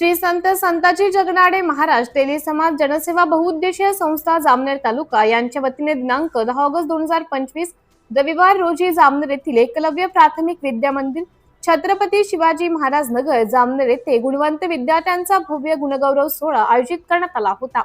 श्री संत संताजी जगनाडे महाराज तेली समाज जनसेवा बहुउद्देशीय संस्था जामनेर तालुका. यांच्या वतीने दिनांक दहा ऑगस्ट दोन हजार पंचवीस रविवार रोजी जामनेर येथील एकलव्य प्राथमिक विद्या मंदिर छत्रपती शिवाजी महाराज नगर जामनेर येथे गुणवंत विद्यार्थ्यांचा भव्य गुणगौरव सोहळा आयोजित करण्यात आला होता.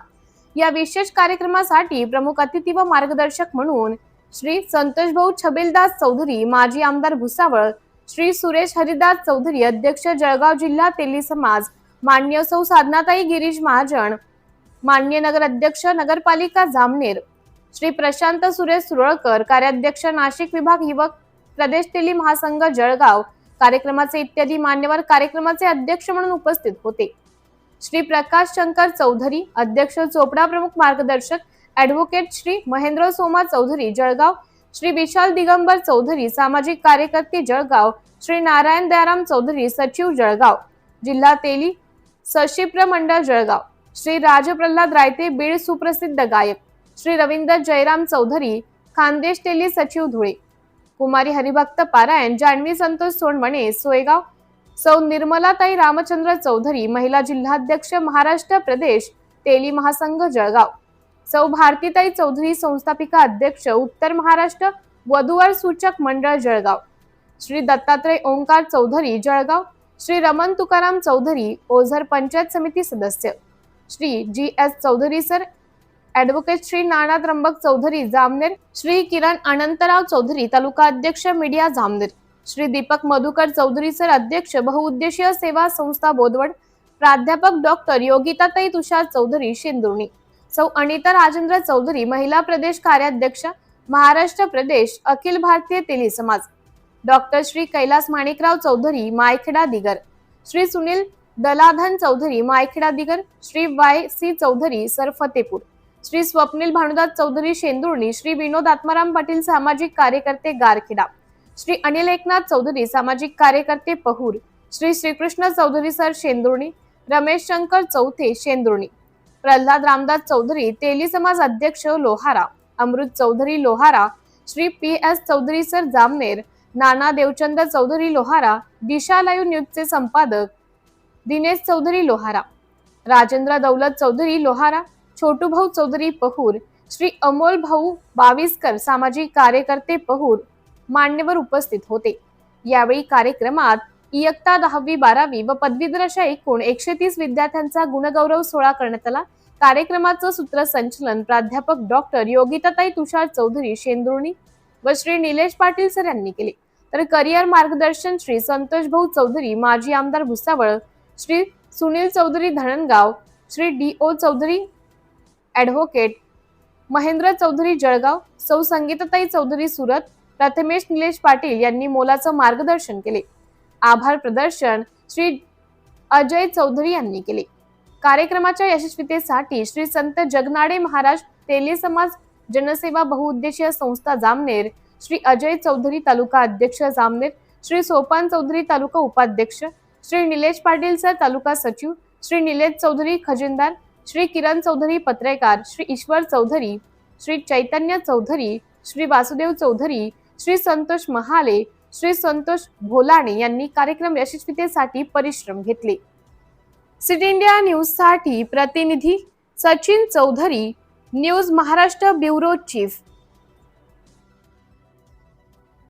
या विशेष कार्यक्रमासाठी प्रमुख अतिथी व मार्गदर्शक म्हणून श्री संतोष भाऊ छबिलदास चौधरी माजी आमदार भुसावळ श्री सुरेश हरिदास चौधरी अध्यक्ष जळगाव जिल्हा तेली समाज मान्य सौ साधनाताई गिरीश महाजन मान्य नगर अध्यक्ष नगरपालिका जामनेर श्री प्रशांत सुरेश सुरळकर कार्याध्यक्ष नाशिक विभाग युवक प्रदेश तेली महासंघ जळगाव कार्यक्रमाचे इत्यादी मान्यवर कार्यक्रमाचे अध्यक्ष म्हणून उपस्थित होते. श्री प्रकाश शंकर चौधरी अध्यक्ष चोपडा प्रमुख मार्गदर्शक ऍडव्होकेट श्री महेंद्र सोमा चौधरी जळगाव श्री विशाल दिगंबर चौधरी सामाजिक कार्यकर्ते जळगाव श्री नारायण दयाराम चौधरी सचिव जळगाव जिल्हा तेली सशिप्र मंडळ जळगाव. श्री राज प्रल्हाद रायते बीड सुप्रसिद्ध गायक. श्री रवींद्र जयराम चौधरी खानदेश तेली सचिव धुळे. कुमारी हरिभक्त पारायण जान्हवी संतोष सोनवणे सोयगाव. सौ निर्मलाताई रामचंद्र चौधरी महिला जिल्हाध्यक्ष महाराष्ट्र प्रदेश तेली महासंघ जळगाव. सौ भारतीताई चौधरी संस्थापिका अध्यक्ष उत्तर महाराष्ट्र वधूवर सूचक मंडळ जळगाव. श्री दत्तात्रय ओंकार चौधरी जळगाव. श्री रमण तुकाराम चौधरी ओझर पंचायत समिती सदस्य. Shri G S Chaudhari sir advocate Shri Nana Trimbak Chaudhari Jamner Shri Kiran Anantrao Chaudhari taluka अध्यक्ष मीडिया जामनेर. श्री दीपक मधुकर चौधरी सर अध्यक्ष बहुउद्देशीय सेवा संस्था बोदवड प्राध्यापक डॉक्टर योगिताताई तुषार चौधरी शिंदुर्णी. सौ अनिता राजेंद्र चौधरी महिला प्रदेश कार्याध्यक्ष महाराष्ट्र प्रदेश अखिल भारतीय तेली समाज. Doctor Shri Kailas Manikrao Chaudhari Maykheda Digar. Shri Sunil Daladhan Chaudhari Maykheda Digar. Shri Y C Chaudhari sir Fatepur. Shri Swapnil Bhanudas Chaudhari Shendurni. Shri Vinod Atmaram Patil सामाजिक कार्यकर्ते गारखेडा. श्री अनिल एकनाथ चौधरी सामाजिक कार्यकर्ते पहूर. श्री श्रीकृष्ण चौधरी सर शेंदुर्णी. रमेश शंकर चौथे शेंदुर्णी. प्रल्हाद रामदास चौधरी तेली समाज अध्यक्ष Lohara. Amrut Chaudhari Lohara. Shri P S Chaudhari sir Jamner. Nana Devchand Chaudhari Lohara Disha live न्यूजचे संपादक दिनेश चौधरी लोहारा राजेंद्र दौलत चौधरी लोहारा छोटू भाऊ चौधरी पहूर श्री अमोल भाऊ बाविस्कर सामाजिक कार्यकर्ते पहूर मान्यवर उपस्थित होते. यावेळी कार्यक्रमात इयत्ता दहावी बारावी व पदवीधर अशा एकूण एकशे तीस विद्यार्थ्यांचा गुणगौरव सोहळा करण्यात आला. कार्यक्रमाचं सूत्रसंचलन प्राध्यापक डॉक्टर योगिताताई तुषार चौधरी शेंदुर्णी व श्री निलेश पाटील सर यांनी केले. तर करिअर मार्गदर्शन श्री संतोष भाऊ चौधरी माजी आमदार Bhusawal Shri Sunil Chaudhari Dharangaon Shri D O Chaudhari advocate Mahendra Chaudhari Jalgaon Sau Sangeetatai Chaudhari Surat Prathamesh Nilesh Patil यांनी मोलाचं मार्गदर्शन केले. आभार प्रदर्शन श्री अजय चौधरी यांनी केले. कार्यक्रमाच्या यशस्वीतेसाठी श्री संत जगनाडे महाराज तेली समाज जनसेवा बहुउद्देशीय संस्था जामनेर श्री अजय चौधरी तालुका अध्यक्ष जामनेर श्री सोपान चौधरी तालुका उपाध्यक्ष श्री निलेश पाटील सर तालुका सचिव श्री निलेश चौधरी खजिनदार श्री किरण चौधरी पत्रकार श्री ईश्वर चौधरी श्री चैतन्य चौधरी श्री वासुदेव चौधरी श्री संतोष महाले श्री संतोष भोलाणे यांनी कार्यक्रम यशस्वीतेसाठी परिश्रम घेतले. सिट इंडिया न्यूजसाठी प्रतिनिधी Sachin Chaudhari news Maharashtra bureau chief